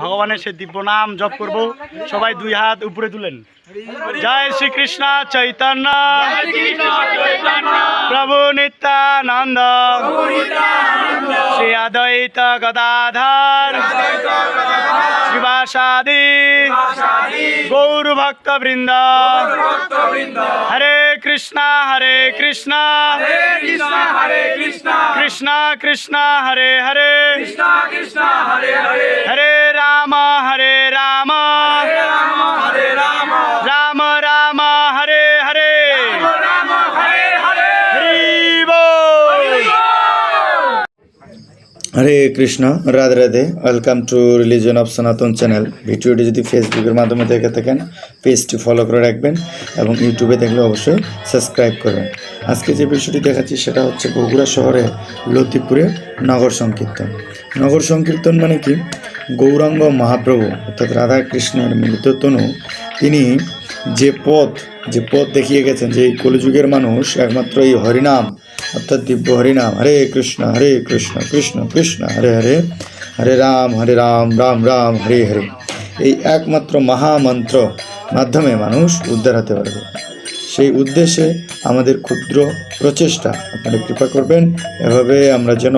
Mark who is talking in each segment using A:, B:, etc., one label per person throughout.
A: ভগবানের সে দিব্য নাম জপ করব সবাই দুই হাত উপরে তুলেন জয় শ্রীকৃষ্ণ চৈতন্য প্রভু নিত্যানন্দ শ্রী আদ্বৈত গদাধর শিবাসাদি গৌর ভক্ত বৃন্দ Hare Krishna Hare Krishna Krishna Krishna Hare Hare Krishna Krishna Hare Hare
B: Hare Krishna Radhe Radhe welcome to religion of Sanatan channel ভিডিওটি যদি ফেসবুকের মাধ্যমে দেখে থাকেন পেজটি ফলো করে রাখবেন এবং ইউটিউবে দেখলে অবশ্যই সাবস্ক্রাইব করবেন আজকে যে বিষয়টি দেখাচ্ছি সেটা হচ্ছে বগুড়া শহরে লতিপুরে নগর সংকীর্তন নগর সংকীর্তন মানে কি গৌরাঙ্গ মহাপ্রভু অর্থাৎ রাধাকৃষ্ণের মৃততনু তিনি যে পথ যে পথ দেখিয়ে গেছেন যে এই কলিযুগের মানুষ একমাত্র এই হরিনাম অর্থাৎ দিব্য হরিনাম হরে কৃষ্ণ হরে কৃষ্ণ কৃষ্ণ কৃষ্ণ হরে হরে হরে রাম হরে রাম রাম রাম হরে হরে এই একমাত্র মহামন্ত্র মাধ্যমে মানুষ উদ্ধার হতে পারবে সেই উদ্দেশ্যে আমাদের ক্ষুদ্র প্রচেষ্টা আপনারা কৃপা করবেন এভাবে আমরা যেন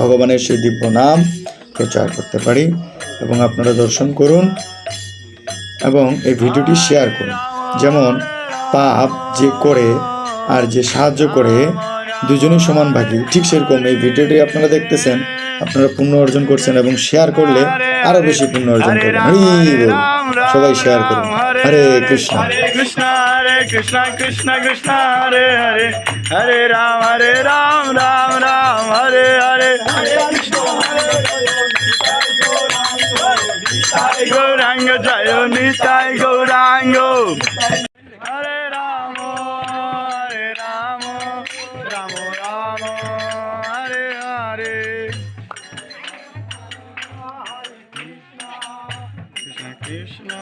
B: ভগবানের সেই দিব্য নাম প্রচার করতে পারি এবং আপনারা দর্শন করুন এবং এই ভিডিওটি শেয়ার করুন যেমন পাপ যে করে আর যে সাহায্য করে দুজনই সমান ভাগি ঠিক সেরকম এই ভিডিওটি আপনারা দেখতেছেন আপনারা পুণ্য অর্জন করছেন এবং শেয়ার করলে আরো বেশি পুণ্য অর্জন করবেন সবাই শেয়ার করুন হরে কৃষ্ণ কৃষ্ণ হরে কৃষ্ণ কৃষ্ণ কৃষ্ণ হরে হরে হরে রাম হরে রাম রাম রাম হরে হরে হরে কৃষ্ণ গৌরাঙ্গ জয় নিতাই গৌরাঙ্গ হরে রাম হরে রাম রাম রাম হরে হরে কৃষ্ণ কৃষ্ণ